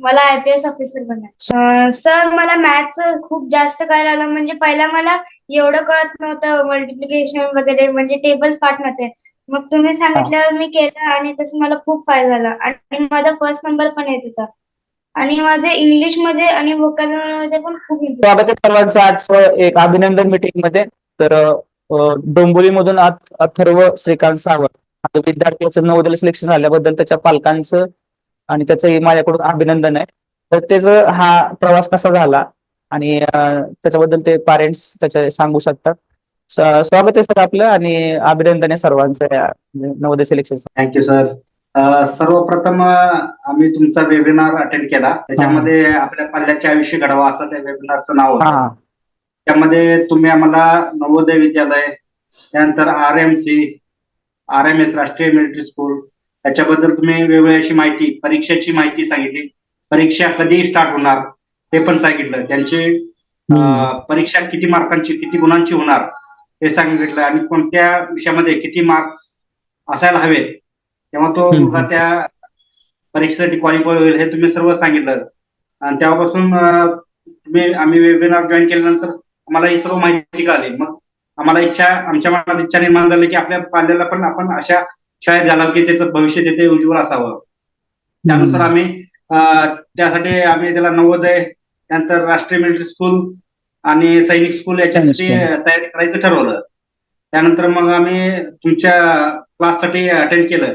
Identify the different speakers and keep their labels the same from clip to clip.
Speaker 1: मला I P S officer बनायचं sir मला मॅथ्स खूप जास्त कळायला लागलं. म्हणजे पहिला मला एवढं कळत नव्हतं मल्टिप्लिकेशन वगैरे म्हणजे टेबल्स पाठ नव्हते मग तुम्ही सांगितल्यावर मी केलं आणि तसं मला खूप फायदा झाला. आणि माझा फर्स्ट नंबर पण येत होता. आणि माझे इंग्लिशमध्ये आणि मध्ये पण खूप
Speaker 2: सर्वांचं एक अभिनंदन मीटिंगमध्ये. तर डोंबिवली मधून अथर्व श्रीकांत सावंत. विद्यार्थ्याचं नवोदय सिलेक्शन झाल्याबद्दल त्याच्या पालकांचं आणि त्याचं माझ्याकडून अभिनंदन आहे. तर त्याचा हा प्रवास कसा झाला आणि त्याच्याबद्दल ते पॅरेंट्स त्याच्या सांगू शकतात. स्वागत आहे सर आपलं आणि अभिनंदन आहे सर्वांचं या नवोदय सिलेक्शन
Speaker 3: थँक्यू सर सर्वप्रथम आम्ही तुमचा वेबिनार अटेंड केला. त्याच्यामध्ये आपल्या पाल्याचे आयुष्य घडवा असं त्या वेबिनारचं नाव होतं. त्यामध्ये तुम्ही आम्हाला नवोदय विद्यालय त्यानंतर R M C R M S Rashtriya military school त्याच्याबद्दल तुम्ही वेगवेगळी अशी माहिती परीक्षेची माहिती सांगितली. परीक्षा कधी स्टार्ट होणार ते पण सांगितलं. त्यांची. परीक्षा किती मार्कांची किती गुणांची होणार हे सांगितलं. आणि कोणत्या विषयामध्ये किती मार्क्स असायला हवेत तेव्हा तो. मुलगा त्या परीक्षेसाठी क्वालिफाय होईल हे तुम्ही सर्व सांगितलं. आणि तेव्हापासून तुम्ही आम्ही वेबिनार जॉईन केल्यानंतर आम्हाला ही सर्व माहिती कळाली. मग आम्हाला इच्छा आमच्या मनात इच्छा निर्माण झाली की आपल्या पाल्याला पण आपण अशा शाळेत घालावं की त्याचं भविष्य तिथे उज्ज्वल असावं. त्यानुसार आम्ही त्यासाठी आम्ही त्याला नवोदय त्यानंतर राष्ट्रीय मिलिटरी स्कूल आणि सैनिक स्कूल याच्यासाठी तयारी करायचं ठरवलं. त्यानंतर मग आम्ही तुमच्या क्लाससाठी अटेंड केलं.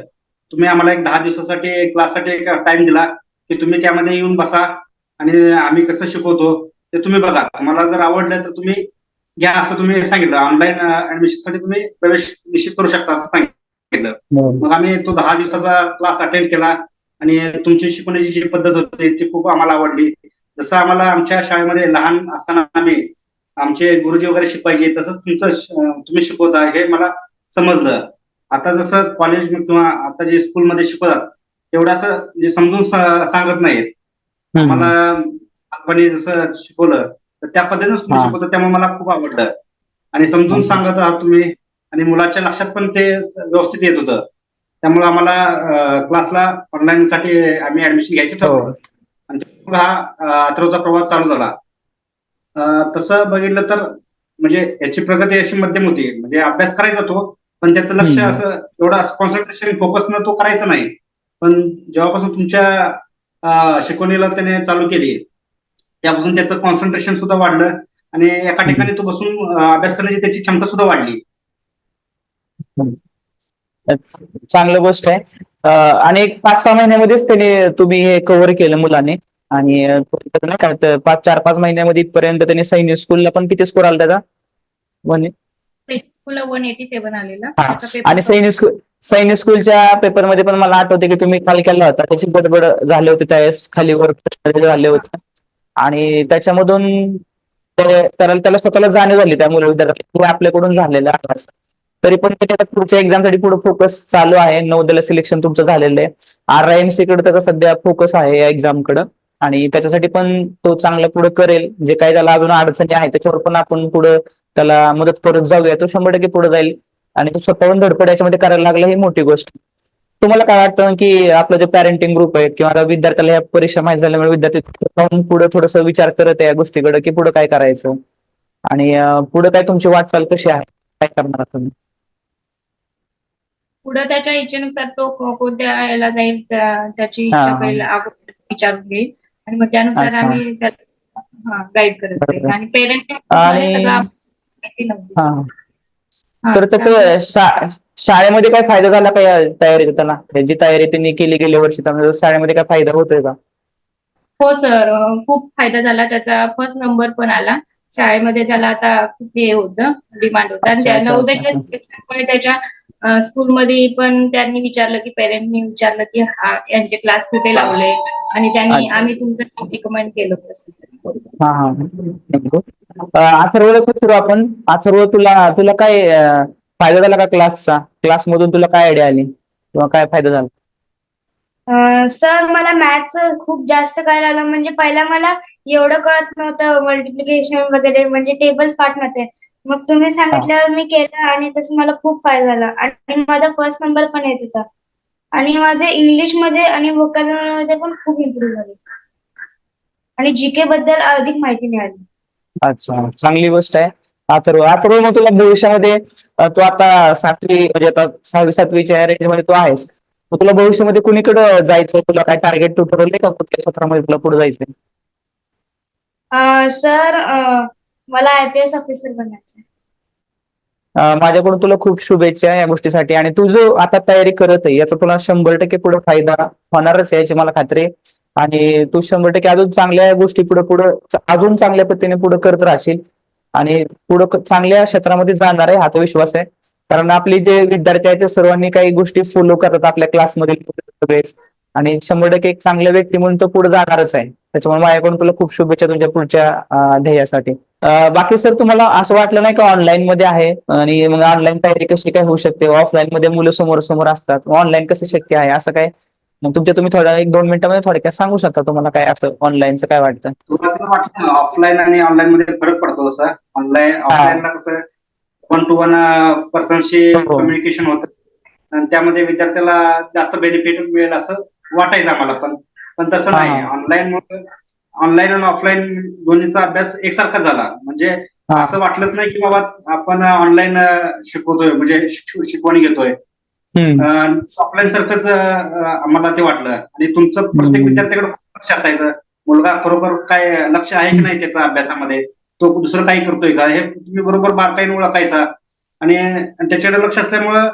Speaker 3: तुम्ही आम्हाला एक दहा दिवसासाठी क्लाससाठी एक टाइम दिला की तुम्ही त्यामध्ये येऊन बसा आणि आम्ही कसं शिकवतो ते तुम्ही बघा. तुम्हाला जर आवडलं तर तुम्ही घ्या असं तुम्ही सांगितलं. ऑनलाईन ऍडमिशनसाठी तुम्ही प्रवेश निश्चित करू शकता असं सांगितलं. मग आम्ही तो दहा दिवसाचा क्लास अटेंड केला आणि तुमची शिकवण्याची जी पद्धत होती ती खूप आम्हाला आवडली. जसं आम्हाला आमच्या शाळेमध्ये लहान असताना आम्ही आमचे गुरुजी वगैरे शिकवायचे तसंच तुमचं तुम्ही शिकवता हे मला समजलं. आता जसं कॉलेज किंवा आता जे स्कूलमध्ये शिकवतात तेवढं असं म्हणजे समजून सांगत नाहीत. मला आपण जसं शिकवलं तर त्या पद्धतीनेच तुम्ही. शिकवता त्यामुळे मला खूप आवडलं. आणि समजून. सांगत आहात तुम्ही आणि मुलाच्या लक्षात पण ते व्यवस्थित येत होतं. त्यामुळे आम्हाला क्लासला ऑनलाईन साठी आम्ही ऍडमिशन घ्यायचं ठरवलं.
Speaker 2: हो.
Speaker 3: आणि त्यामुळे हा अं, अथर्वचा प्रवास चालू झाला. तसं बघितलं तर म्हणजे याची प्रगती अशी मध्यम होती. म्हणजे अभ्यास करायचा तो पण त्याचं लक्ष. असं एवढा कॉन्सन्ट्रेशन फोकस न तो करायचा नाही. पण जेव्हापासून तुमच्या शिकवणीला त्याने चालू केली त्यापासून त्याचं कॉन्सन्ट्रेशन सुद्धा वाढलं. आणि एका ठिकाणी तो बसून अभ्यास करण्याची त्याची क्षमता सुद्धा वाढली.
Speaker 2: चांगलं गोष्ट आहे. आणि एक पाच सहा महिन्यामध्येच त्याने तुम्ही हे कव्हर केलं मुलाने. आणि पाच चार पाच महिन्यामध्ये इथपर्यंत त्याने सैनिक स्कूलला पण किती स्कोर आला त्याचा? वन
Speaker 4: एटी सेव्हन आलेला.
Speaker 2: आणि सैनिक स्कूल सैनिक स्कूलच्या पेपरमध्ये पण मला आठवते की तुम्ही काल केला होता. त्याची गडबड झाले होते त्यावेळेस खालीवर प्रश्न झाले होते. आणि त्याच्यामधून त्याला स्वतःला जाणीव झाली त्या मुलं विद्यार्थ्याला आपल्याकडून झालेलं. तरी पण त्याच्या पुढच्या एक्झामसाठी पुढे फोकस चालू आहे. नौदल सिलेक्शन तुमचं झालेलं आहे. आर आय एम सी कडे त्याचा सध्या फोकस आहे या एक्झामकडं आणि त्याच्यासाठी पण तो चांगलं पुढे करेल. जे काही त्याला अजून अडचणी आहे त्याच्यावर पण आपण पुढे त्याला मदत करत जाऊया. तो शंभर टक्के पुढे जाईल. आणि तो स्वतःहून धडपड याच्यामध्ये करायला लागला ही मोठी गोष्ट. तुम्हाला काय वाटतं की आपलं जे पॅरेंटिंग ग्रुप आहेत किंवा विद्यार्थ्याला या परीक्षा माहीत झाल्यामुळे विद्यार्थी स्वतःहून पुढे थोडस विचार करत आहे या गोष्टीकडे की पुढे काय करायचं? आणि पुढे काय तुमची वाटचाल कशी आहे? काय करणार तुम्ही?
Speaker 4: पुढे त्याच्या इच्छेनुसार तो को- कोणत्या याला जाईल त्या- त्याची इच्छा. पहिला अगोदर विचारून घेईल. आणि मग त्यानुसार. आम्ही हा गाईड करत जाईल. आणि पेरेंट
Speaker 2: आणि- तर त्याचं शाळेमध्ये काय फायदा झाला का या तयारीत त्याला जी तयारी त्यांनी केली गेल्या वर्षी शाळेमध्ये काय फायदा होतोय का?
Speaker 4: हो सर खूप फायदा झाला. त्याचा फर्स्ट नंबर पण आला. शाळेमध्ये त्याला आता खूप हे होतं डिमांड होतं. आणि त्या. शिक्षणामुळे त्याच्या स्कूलमध्ये पण त्यांनी विचारलं की पेरेंटनी विचारलं की हा यांचे क्लास कुठे लावले? आणि त्यांनी. आम्ही तुमचं रिकमेंड केलं होतं
Speaker 2: हा हा. अथर्वला सुरू आपण. अथर्व तुला तुला काय फायदा झाला का क्लासचा क्लास मधून तुला काय आयडिया आली? किंवा काय फायदा झाला?
Speaker 1: सर मला मॅथ्स खूप जास्त कळायला लागलं. म्हणजे पहिला मला एवढं कळत नव्हतं मल्टिप्लिकेशन वगैरे म्हणजे टेबल्स पाठ नव्हते मग तुम्ही सांगितल्यावर मी केलं आणि तसं मला खूप फायदा झाला. आणि माझा फर्स्ट नंबर पण येत होता. आणि माझे इंग्लिशमध्ये आणि मध्ये पण खूप इम्प्रूव्ह झाले. आणि जीके बद्दल अधिक माहिती मिळाली.
Speaker 2: अच्छा चांगली गोष्ट आहे. अथर्व अथर्व मग तुला भविष्यामध्ये तू आता सातवी म्हणजे आता सहावी सातवीच्या रेंजमध्ये तू आहेस. मग तुला भविष्यामध्ये कुणीकडे जायचं तुला काय टार्गेट तू ठरवले का कुठल्या क्षेत्रामध्ये तुला पुढे जायचंय?
Speaker 1: सर मला आय पी एस ऑफिसर बनायचं.
Speaker 2: अ, माझ्याकडून तुला खूप शुभेच्छा या गोष्टीसाठी. आणि तू जो आता तयारी करत आहे याचा तुला शंभर टक्के पुढे फायदा होणारच आहे याची मला खात्री आहे. आणि तू शंभर टक्के अजून चांगल्या गोष्टी पुढे पुढे अजून चांगल्या पद्धतीने पुढे करत राहशील. आणि पुढे चांगल्या क्षेत्रामध्ये जाणार आहे हा तो विश्वास आहे. कारण आपले जे विद्यार्थी आहेत ते सर्वांनी काही गोष्टी फॉलो करतात आपल्या क्लासमधील सगळेच आणि शंभर टक्के एक चांगल्या व्यक्ती म्हणून तो पुढे जाणारच आहे. त्याच्यामुळे माझ्याकडून तुला खूप शुभेच्छा तुमच्या पुढच्या ध्येयासाठी. बाकी सर तुम्हाला असं वाटलं नाही का ऑनलाईन मध्ये आहे? आणि मग ऑनलाईन तयारी कशी काय होऊ शकते? ऑफलाईन मध्ये मुलं समोर समोर असतात. ऑनलाईन कसं शक्य आहे? असं काय? मग तुमच्या तुम्ही थोड्या एक दोन मिनिटांमध्ये थोडक्यात सांगू शकता तुम्हाला काय असं ऑनलाईनचं काय वाटतं?
Speaker 3: ऑफलाईन आणि ऑनलाईन मध्ये फरक पडतो असं ऑनलाईन ऑफलाईनला कसं वन टू वन पर्सनशी. कम्युनिकेशन होतं आणि त्यामध्ये विद्यार्थ्याला जास्त बेनिफिट मिळेल असं वाटायचं आम्हाला पण पण तसं. नाही ऑनलाईन ऑनलाईन आणि ऑफलाईन दोन्हीचा अभ्यास एकसारखा झाला म्हणजे. असं वाटलंच नाही की बाबा आपण ऑनलाईन शिकवतोय म्हणजे शिक- शिकवणी घेतोय. ऑफलाईन सारखंच अं, आम्हाला ते वाटलं आणि तुमचं प्रत्येक. विद्यार्थ्याकडे खूप लक्ष असायचं मुलगा खरोखर काय लक्ष आहे की नाही त्याचा अभ्यासामध्ये तो दुसरं काही करतोय का? हे तुम्ही बरोबर बारकाईने ओळखायचा. आणि त्याच्याकडे लक्ष असल्यामुळं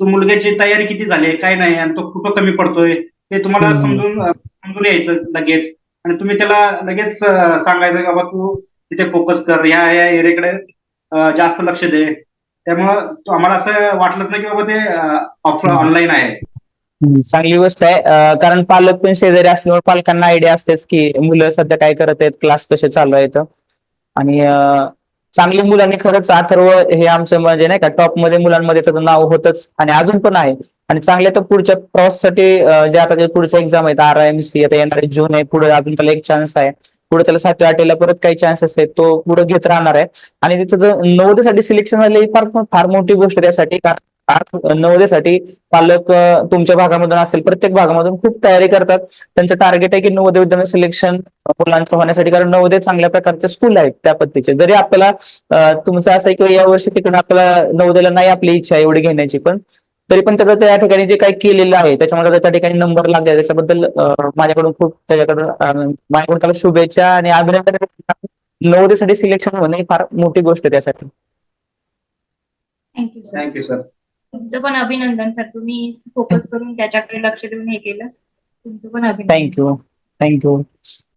Speaker 3: तो मुलग्याची तयारी किती झाली आहे, काय नाही आणि तो कुठं कमी पडतोय हे तुम्हाला. समजून समजून यायचं लगेच. आणि तुम्ही त्याला लगेच सांगायचं की बाबा तू तिथे फोकस कर ह्या ह्या एरियाकडे जास्त लक्ष दे. त्यामुळं तो आम्हाला असं वाटलंच नाही की बाबा ते ऑफ
Speaker 2: हम्म.
Speaker 3: ऑनलाईन आहे.
Speaker 2: चांगली गोष्ट आहे. कारण पालक पण शेजारी असल्यामुळे पालकांना आयडिया असतेच की मुलं सध्या काय करत आहेत क्लास कसे चालू आहेत. आणि चांगली मुलांनी खरंच अथर्व हे आमचं म्हणजे नाही का टॉपमध्ये मुलांमध्ये त्याचं नाव होतच आणि अजून पण आहे. आणि चांगल्या तर पुढच्या क्रॉससाठी जे आता जे पुढच्या एक्झाम आहेत आर आय एम सी आता येणारे जून आहे पुढे अजून त्याला एक चान्स आहे. पुढे त्याला सातव्या आठवीला परत काही चान्सेस आहेत तो पुढे घेत राहणार आहे. आणि तिथं जर सिलेक्शन झाले ही फार फार मोठी गोष्ट त्यासाठी कारण आज नवोदयसाठी पालक तुमच्या भागामधून असेल प्रत्येक भागामधून खूप तयारी करतात. त्यांचं टार्गेट आहे की नवोदय विद्यालय सिलेक्शन मुलांचं होण्यासाठी कारण नवोदय चांगल्या प्रकारचे स्कूल आहेत त्या पद्धतीचे. जरी आपल्याला तुमचं असं आहे की यावर्षी तिकडे आपल्याला नवोदयला नाही आपली इच्छा एवढी घेण्याची पण तरी पण त्याचं त्या ठिकाणी जे काही केलेलं आहे त्याच्यामध्ये त्या ठिकाणी नंबर लागले त्याच्याबद्दल माझ्याकडून खूप त्याच्याकडून माझ्याकडून त्याला शुभेच्छा आणि अभिनंदन. नवोदयसाठी सिलेक्शन होणं ही फार मोठी गोष्ट आहे त्यासाठी.
Speaker 4: थँक्यू सर
Speaker 3: थँक्यू सर
Speaker 4: तुमचं पण अभिनंदन सर. तुम्ही फोकस करून त्याच्याकडे लक्ष देऊन हे केलं. तुमचं पण अभिनंदन.
Speaker 2: Thank you thank you